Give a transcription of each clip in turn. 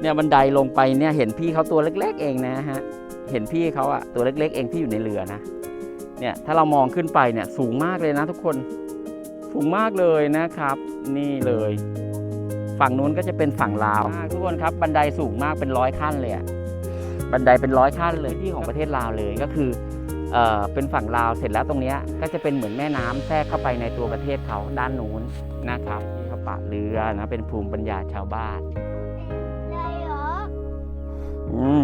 เนี่ยบันไดลงไปเนี่ยเห็นพี่เขาตัวเล็ก ๆ เองนะฮะเห็นพี่เขาอะตัวเล็ก ๆ เองที่อยู่ในเรือนะเนี่ยถ้าเรามองขึ้นไปเนี่ยสูงมากเลยนะทุกคนสูงมากเลยนะครับ นี่เลย ฝั่งนู้นก็จะเป็นฝั่งลาวทุกคนครับ บันไดสูงมากเป็นร้อยขั้นเลยอะบันไดเป็นร้อยขั้นเลยที่ของประเทศลาวเลยก็คือเอ่อเป็นฝั่งลาวเสร็จแล้วตรงเนี้ยก็จะเป็นเหมือนแม่น้ำแทรกเข้าไปในตัวประเทศเขาด้านนู้นนะครับที่เขาปะเรือนะเป็นภูมิปัญญาชาวบ้าน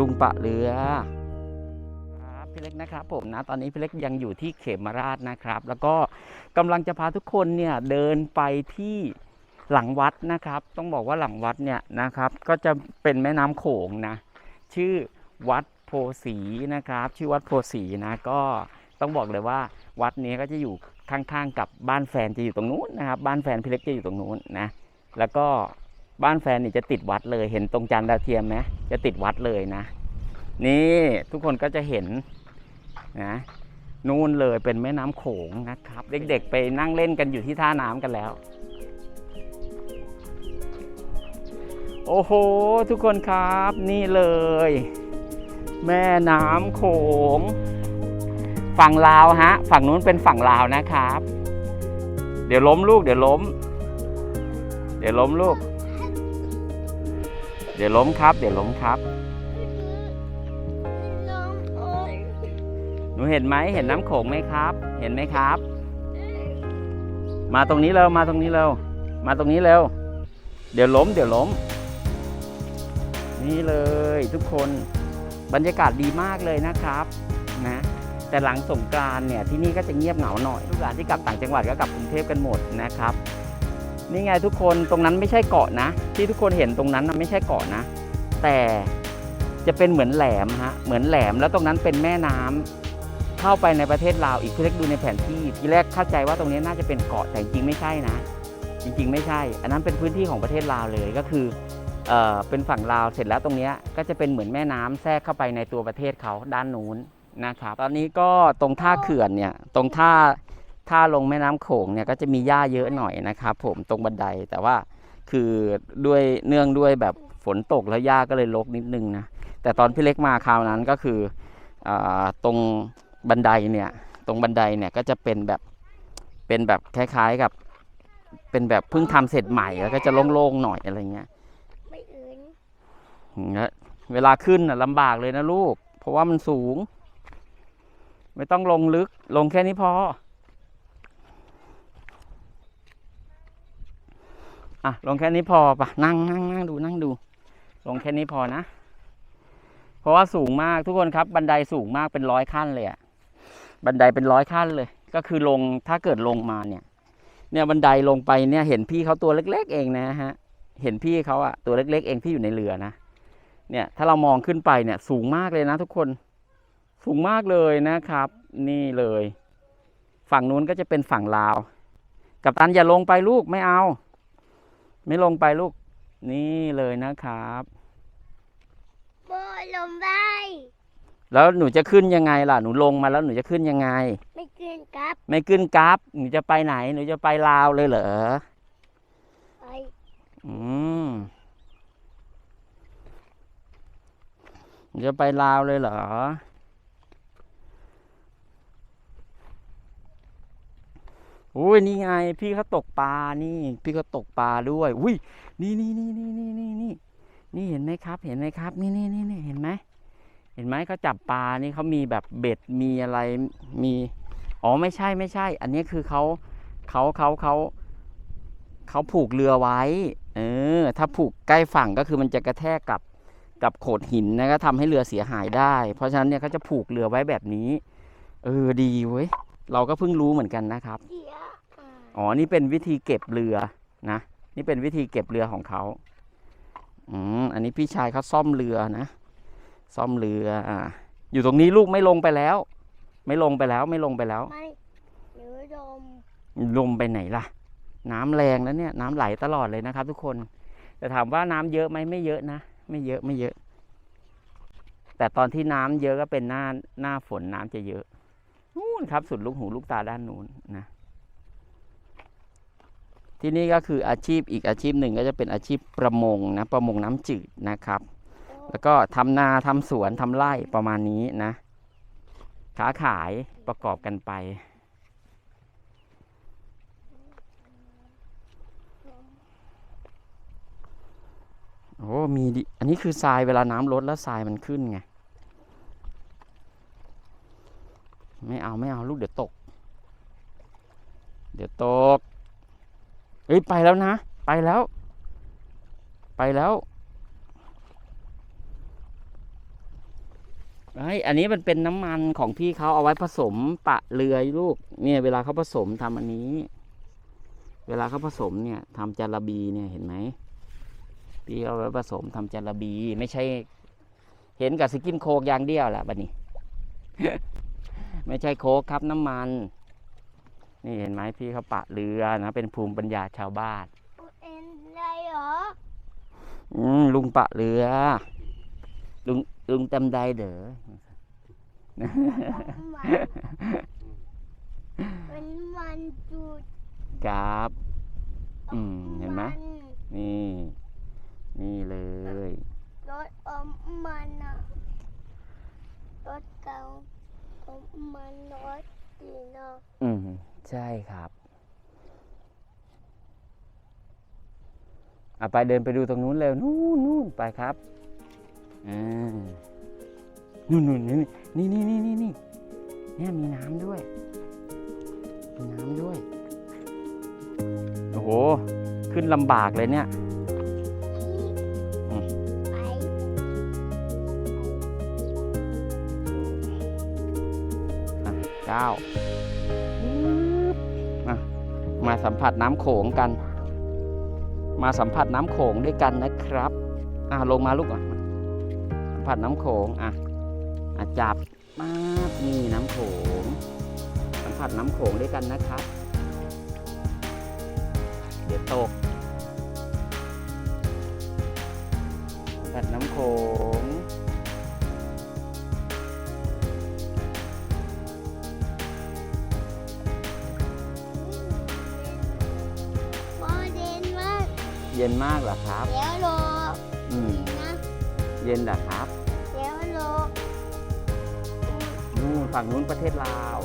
ลุงปะเรือครับพี่เล็กนะครับผมนะตอนนี้พี่เล็กยังอยู่ที่เขมราชนะครับ แล้วก็กำลังจะพาทุกคนเนี่ยเดินไปที่หลังวัดนะครับ ต้องบอกว่าหลังวัดเนี่ยนะครับ ก็จะเป็นแม่น้ำโขงนะ ชื่อวัดโพสีนะครับ ชื่อวัดโพสีนะก็ต้องบอกเลยว่าวัดนี้ก็จะอยู่ข้างๆกับบ้านแฟนจะอยู่ตรงนู้นนะครับ บ้านแฟนพี่เล็กจะอยู่ตรงนู้นนะ แล้วก็ บ้านแฟนนี่จะติดวัดเลยเห็นตรงจานดาวเทียมไหมจะติดวัดเลยนะ นี่ทุกคนก็จะเห็นนะนู่นเลยเป็นแม่น้ำโขงนะครับ เด็กๆ ไปนั่งเล่นกันอยู่ที่ท่าน้ำกันแล้ว โอ้โห ทุกคนครับนี่เลย แม่น้ำโขง ฝั่งลาวฮะ ฝั่งนู้นเป็นฝั่งลาวนะครับ เดี๋ยวล้มลูก เดี๋ยวล้ม เดี๋ยวล้มลูก ดี๋ยวล้มครับ เดี๋ยวล้มครับ หนูเห็นไหมเห็นน้ำโขงไหมครับ เห็นไหมครับ มาตรงนี้เร็วมาตรงนี้เร็วมาตรงนี้เร็วเดี๋ยวล้ม เดี๋ยวล้ม นี่เลยทุกคนบรรยากาศดีมากเลยนะครับนะแต่หลังสงกรานเนี่ยที่นี่ก็จะเงียบเหงาหน่อยลูกหลานที่กลับต่างจังหวัดก็กลับกรุงเทพกันหมดนะครับ นี่ไงทุกคนตรงนั้นไม่ใช่เกาะนะ ที่ทุกคนเห็นตรงนั้นนะไม่ใช่เกาะนะ แต่จะเป็นเหมือนแหลมฮะเหมือนแหลมแล้วตรงนั้นเป็นแม่น้ำเข้าไปในประเทศลาวอีกพี่เล็กดูในแผนที่ทีแรกเข้าใจว่าตรงนี้น่าจะเป็นเกาะแต่จริงไม่ใช่นะ จริง ๆ ไม่ใช่ อันนั้นเป็นพื้นที่ของประเทศลาวเลยก็คือเออเป็นฝั่งลาวเสร็จแล้วตรงเนี้ยก็จะเป็นเหมือนแม่น้ำแทรกเข้าไปในตัวประเทศเขาด้านนู้นนะครับตอนนี้ก็ตรงท่าเขื่อนเนี่ยตรงท่า ท่าลงแม่น้ำโขงเนี่ยก็จะมีหญ้าเยอะหน่อยนะครับผมตรงบันไดแต่ว่าคือด้วยเนื่องด้วยแบบฝนตกแล้วหญ้าก็เลยรกนิดนึงนะแต่ตอนพี่เล็กมาคราวนั้นก็คืออ่าตรงบันไดเนี่ยตรงบันไดเนี่ยก็จะเป็นแบบเป็นแบบคล้ายๆกับเป็นแบบเพิ่งทำเสร็จใหม่แล้วก็จะโล่งๆหน่อยอะไรเงี้ยไม่อื่นแล้วเวลาขึ้นน่ะลำบากเลยนะลูก เพราะว่ามันสูง ไม่ต้องลงลึกลงแค่นี้พอ อะลงแค่นี้พอปะนั่งนั่งนั่งดูนั่งดู ลงแค่นี้พอนะ เพราะว่าสูงมากทุกคนครับ บันไดสูงมากเป็นร้อยขั้นเลยอะบันไดเป็นร้อยขั้นเลย ก็คือลงถ้าเกิดลงมาเนี่ย เนี่ยบันไดลงไปเนี่ยเห็นพี่เขาตัวเล็ก ๆ เองนะฮะ เห็นพี่เขาอะตัวเล็ก ๆ เองที่อยู่ในเรือนะเนี่ยถ้าเรามองขึ้นไปเนี่ย สูงมากเลยนะ ทุกคนสูงมากเลยนะครับ นี่เลย ฝั่งนู้นก็จะเป็นฝั่งลาว กับตันอย่าลงไปลูกไม่เอา ไม่ลงไปลูก นี่เลยนะครับโบยลมได้แล้วหนูจะขึ้นยังไงล่ะ หนูลงมาแล้วหนูจะขึ้นยังไง ไม่เกินครับ ไม่ขึ้นกราฟหนูจะไปไหน หนูจะไปลาวเลยเหรอ ไป อืม หนูจะไปลาวเลยเหรอ อุ้ยนี่ไง พี่เขาตกปลานี่ พี่เขาตกปลาด้วย อุ้ยนี่นี่นี่นี่นี่นี่นี่นี่เห็นไหมครับ เห็นไหมครับ นี่นี่นี่นี่เห็นไหมเห็นไหมเขาจับปลานี่เขามีแบบเบ็ดมีอะไรมีอ๋อไม่ใช่ไม่ใช่ อันนี้คือเขาเขาเขาเขาเขาผูกเรือไว้ เออ ถ้าผูกใกล้ฝั่งก็คือมันจะกระแทกกับกับโขดหินนะก็ทำให้เรือเสียหายได้ เพราะฉะนั้นเนี่ยเขาจะผูกเรือไว้แบบนี้ เออดีเว้ย เราก็เพิ่งรู้เหมือนกันนะครับเสียอ่าอ๋อ นี่เป็นวิธีเก็บเรือนะ นี่เป็นวิธีเก็บเรือของเขา อืม อันนี้พี่ชายเขาซ่อมเรือนะ ซ่อมเรือ อ่า อยู่ตรงนี้ลูกไม่ลงไปแล้ว ไม่ลงไปแล้วไม่ลงไปแล้ว ไม่หนูดมลมไปไหนล่ะ น้ำแรงแล้วเนี่ย น้ำไหลตลอดเลยนะครับ ทุกคน แต่ถามว่าน้ำเยอะไหมไม่เยอะนะ ไม่เยอะไม่เยอะ แต่ตอนที่น้ำเยอะก็เป็นหน้าหน้าฝนน้ำจะเยอะ นู่นครับสุดลูกหูลูกตาด้านนู้นนะที่นี่ก็คืออาชีพอีกอาชีพหนึ่งก็จะเป็นอาชีพประมงนะประมงน้ำจืดนะครับ แล้วก็ทำนาทำสวนทำไร่ประมาณนี้นะค้าขายประกอบกันไป โอ้มีดิอันนี้คือทรายเวลาน้ำลดแล้วทรายมันขึ้นไง ไม่เอาไม่เอาลูกเดี๋ยวตก เดี๋ยวตกเอ้ยไปแล้วนะ ไปแล้ว ไปแล้วไออันนี้มันเป็นน้ำมันของพี่เขาเอาไว้ผสมปะเรือลูก เนี่ย เวลาเขาผสมทำอันนี้ เวลาเขาผสมเนี่ยทำจาระบีเนี่ยเห็นไหมพี่เอาไว้ผสมทำจาระบีไม่ใช่ เห็นกับสกินโคกอย่างเดียวแหละบัดนี้ ไม่ใช่โคกครับน้ำมัน นี่เห็นไหมพี่เขาปะเรือนะเป็นภูมิปัญญาชาวบ้านเอ็นอะไรเหรออืมลุงปะเรือ ลุงลุงจำได้เด้อมันมันมันจุดครับอืมเห็นไหมนนี่ นี่เลยรถอมมันอะรถเก่าอ มันรถดีเนาะอืม ใช่ครับเอะไปเดินไปดูตรงนู้นเร็วนู่นนู่นไปครับอ่านู่นนู่นนี่นี่นี่นี่นี่เนี่ยมีน้ำด้วย มีน้ำด้วย โอ้โห ขึ้นลำบากเลยเนี่ย เก้าอะมาสัมผัสน้ำโขงกัน มาสัมผัสน้ำโขงด้วยกันนะครับอะลงมาลูกอะสัมผัสน้ำโขงอะอะจับมาบนี่น้ำโขง สัมผัสน้ำโขงด้วยกันนะครับ เดี๋ยวตกสัมผัสน้ำโขง เย็นมากเหรอครับ เดี๋ยวโลอืมนะเย็นเหรอครับเดี๋ยวโลนู่นฝั่งนู้นประเทศลาว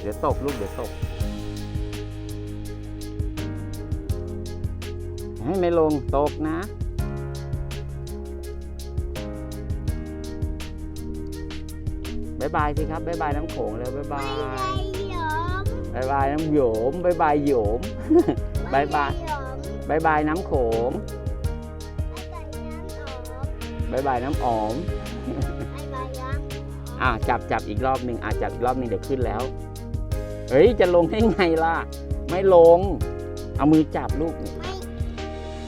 เดี๋ยวตกลูกเดี๋ยวตกให้ไม่ลงตกนะ บ๊ายบายสิครับ บ๊ายบายน้ำโขงเลยบ๊ายบาไม่ยได้หยอมบ๊ายบายน้ำโหยม บ๊ายบายโหยม บ๊ายบายไม่ได้หอม บ๊ายบายน้ำโขงไม่ได้น้ำหอมบ๊ายบายน้ำอ๋อมไม่ได้น้ำอะจับจับอีกรอบหนึ่งอะจับอีกรอบหนึ่งเดี๋ยวขึ้นแล้ว เฮ้ย จะลงได้ไงล่ะ ไม่ลง เอามือจับลูกนี่ไม่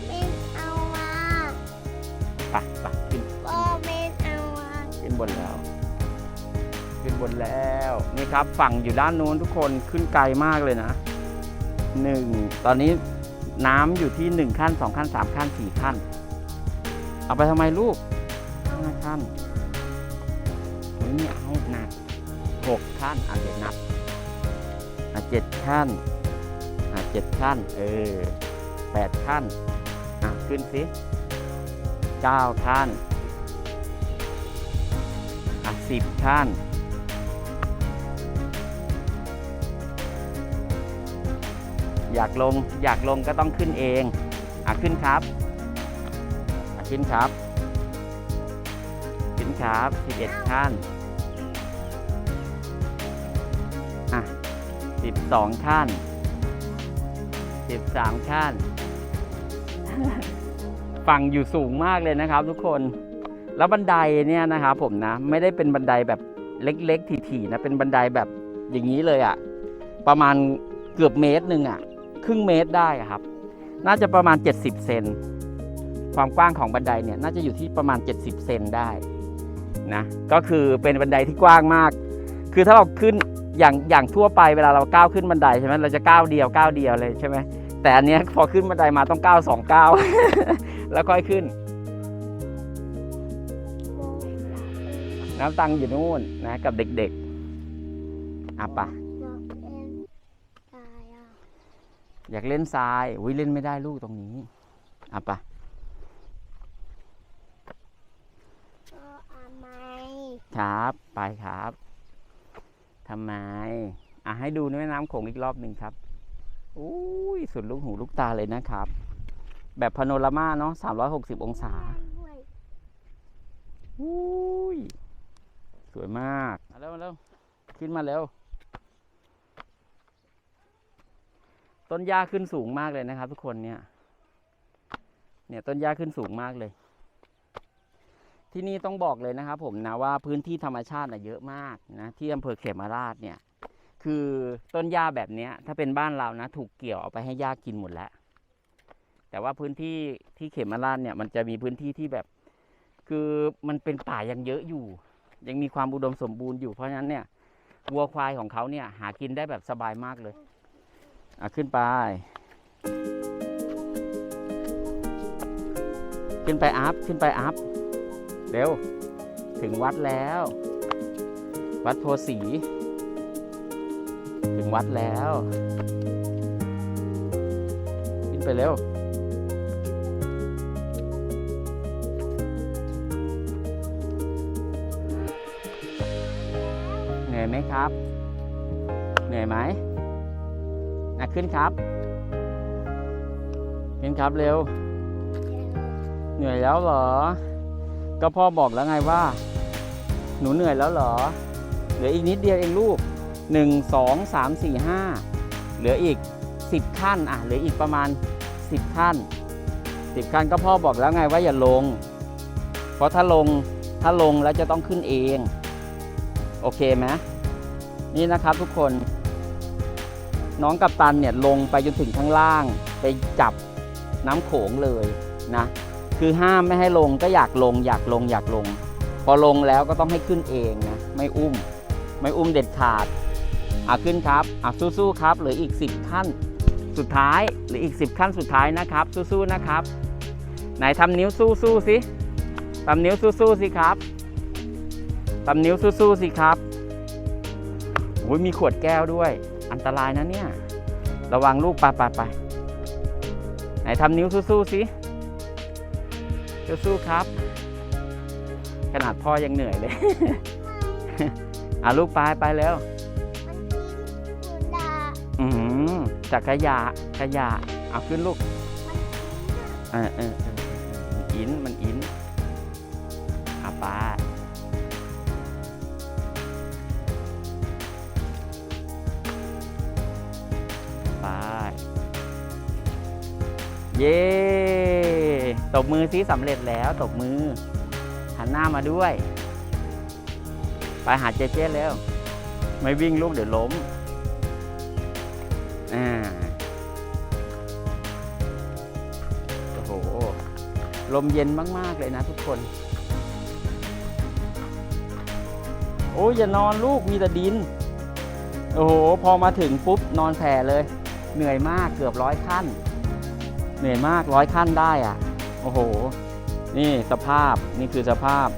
ไม่เอามาไปไปขึ้นก็ไม่เอามาขึ้นบนแล้ว ขึ้นบนแล้วนี่ครับฝั่งอยู่ด้านนู้นทุกคนขึ้นไกลมากเลยนะหนึ่งตอนนี้ น้ำอยู่ที่หนึ่งขั้นสองขั้นสามขั้นสี่ขั้น เอาไปทำไมลูกห้าขั้นเฮ้ยไม่เอาหนักหกขั้นอะเดี๋ยวนับอะเจ็ดขั้นอะเจ็ดขั้น เออแปดขั้นอะขึ้นสิเก้าขั้นอะสิบขั้น อยากลงอยากลงก็ต้องขึ้นเองอะขึ้นครับอะขึ้นครับ ขึ้นครับสิบเอ็ดขั้นอะสิบสองขั้นสิบสามขั้นฝั่งอยู่สูงมากเลยนะครับ ทุกคนแล้วบันไดเนี่ยนะครับผมนะไม่ได้เป็นบันไดแบบเล็กๆถี่ๆนะเป็นบันไดแบบอย่างนี้เลยอะ่ะประมาณเกือบเมตรหนึ่งอะ่ะ ครึ่งเมตรได้ครับ น่าจะประมาณ 70 เซน ความกว้างของบันไดเนี่ยน่าจะอยู่ที่ประมาณ 70 เซนได้นะ ก็คือเป็นบันไดที่กว้างมาก คือถ้าเราขึ้นอย่างอย่างทั่วไปเวลาเราก้าวขึ้นบันไดใช่ไหมเราจะก้าวเดียวก้าวเดียวเลยใช่ไหมแต่อันนี้พอขึ้นบันไดมาต้องก้าวสองก้าวแล้วค่อยขึ้น น้ำตังอยู่นู่นนะกับเด็กๆอะปะ อยากเล่นทรายอุ้ยเล่นไม่ได้ลูกตรงนี้อะปะก็อาไมครับ ไปครับทำไม อะให้ดูแม่น้ำโขงอีกรอบหนึ่งครับอุ้ยสุดลูกหูลูกตาเลยนะครับ แบบพาโนรามาเนาะ360องศาด้วยอุ้ยสวยมาก มาแล้วมาแล้ว ขึ้นมาแล้ว ต้นหญ้าขึ้นสูงมากเลยนะครับ ทุกคนเนี่ย เนี่ยต้นหญ้าขึ้นสูงมากเลย ที่นี่ต้องบอกเลยนะครับ ผมนะว่าพื้นที่ธรรมชาติน่ะเยอะมากนะที่อำเภอเขมราชเนี่ย คือต้นหญ้าแบบนี้ถ้าเป็นบ้านเรานะ ถูกเกี่ยวเอาไปให้หญ้ากินหมดแล้ว แต่ว่าพื้นที่ที่เขมราชเนี่ย มันจะมีพื้นที่ที่แบบ คือมันเป็นป่ายังเยอะอยู่ ยังมีความอุดมสมบูรณ์อยู่เพราะฉะนั้นเนี่ยวัวควายของเขาเนี่ย หากินได้แบบสบายมากเลย อะขึ้นไป ขึ้นไปอัพ ขึ้นไปอัพ เร็ว ถึงวัดแล้ว วัดโพสี ถึงวัดแล้ว ขึ้นไปเร็วเหนื่อยไหมครับ เหนื่อยไหม อะขึ้นครับ ขึ้นครับเร็ว เหนื่อยแล้วเหรอ ก็พ่อบอกแล้วไงว่า หนูเหนื่อยแล้วเหรอ เหลืออีกนิดเดียวเองลูกหนึ่งสองสามสี่ห้าเหลืออีกสิบขั้นอะเหลืออีกประมาณสิบขั้นสิบขั้นก็พ่อบอกแล้วไงว่าอย่าลง เพราะถ้าลงถ้าลงแล้วจะต้องขึ้นเอง โอเคไหมนี่นะครับทุกคน น้องกัปตันเนี่ยลงไปจนถึงข้างล่าง ไปจับน้ำโขงเลยนะคือห้ามไม่ให้ลงก็อยากลง อยากลงอยากลง พอลงแล้วก็ต้องให้ขึ้นเองนะไม่อุ้ม ไม่อุ้มเด็ดขาดอะขึ้นครับอะสู้ๆครับเหลืออีก 10 ขั้นสุดท้ายหรืออีก 10 ขั้นสุดท้ายนะครับ สู้ๆนะครับ ไหนทำนิ้วสู้ๆสิทำนิ้วสู้ๆสิครับทำนิ้วสู้ๆสิครับโอ้ยมีขวดแก้วด้วย อันตรายนะเนี่ย ระวังลูกไปไปไปไหนทำนิ้วสู้ๆสิสู้ๆครับ ขนาดพ่อยังเหนื่อยเลย อะลูกไปไปแล้วมันกินสุดาอืมจากขยะขยะเอาขึ้นลูกมันกินอะเออเออเออมันอินมันอินอะไปไป เย้ตบมือซิสำเร็จแล้วตบมือ หันหน้ามาด้วย ไปหาเจเจแล้ว ไม่วิ่งลูกเดี๋ยวล้มอ่าโอ้โห ลมเย็นมาก ๆ เลยนะทุกคน โอ้ยอย่านอนลูกมีแต่ดิน โอ้โห พอมาถึงปุ๊บ นอนแผ่เลย เหนื่อยมากเกือบร้อยขั้น เหนื่อยมากร้อยขั้นได้อะ โอ้โห นี่สภาพนี่คือสภาพ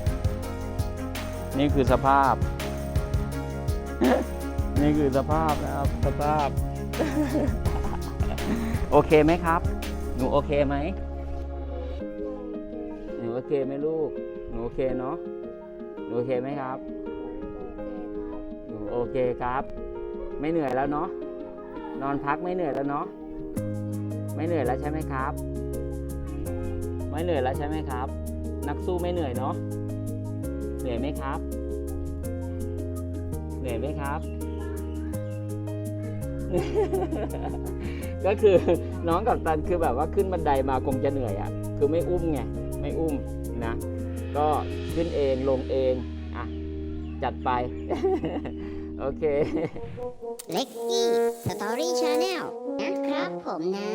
นี่คือสภาพ นี่คือสภาพนะครับ สภาพ โอเคไหมครับ หนูโอเคไหมหนูโอเคไหมลูก หนูโอเคเนาะ หนูโอเคไหมครับ หนูโอเคครับ ไม่เหนื่อยแล้วเนาะ นอนพักไม่เหนื่อยแล้วเนาะ ไม่เหนื่อยแล้วใช่ไหมครับ ไม่เหนื่อยแล้วใช่ไหมครับ นักสู้ไม่เหนื่อยเนาะ เหนื่อยไหมครับ เหนื่อยไหมครับ ก็คือน้องกับตันคือแบบว่าขึ้นบันไดมาคงจะเหนื่อยอะ่ะ คือไม่อุ้มไง ไม่อุ้มนะ ก็ขึ้นเองลงเอง อะ จัดไป โอเค เล็กกี้สตอรี่ชาแนลนะครับผมนะ